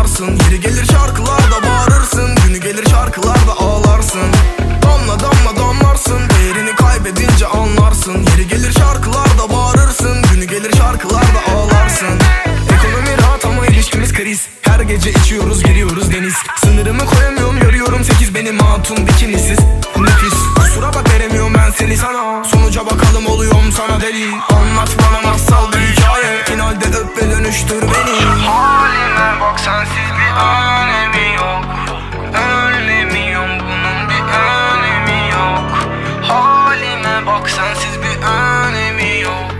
ağlarsın. Yeri gelir şarkılarda bağırırsın. Günü gelir şarkılarda ağlarsın. Damla damla damlarsın. Değerini kaybedince anlarsın. Yeri gelir şarkılarda bağırırsın. Günü gelir şarkılarda ağlarsın. Ekonomi rahat ama ilişkimiz kriz. Her gece içiyoruz giriyoruz deniz. Sınırımı koyamıyorum yarıyorum sekiz benim hatun bikinisiz. Nefis kusura bak veremiyorum ben seni sana. Sonuca bakalım oluyorum sana deli. Anlat bana masal just been on me, oh.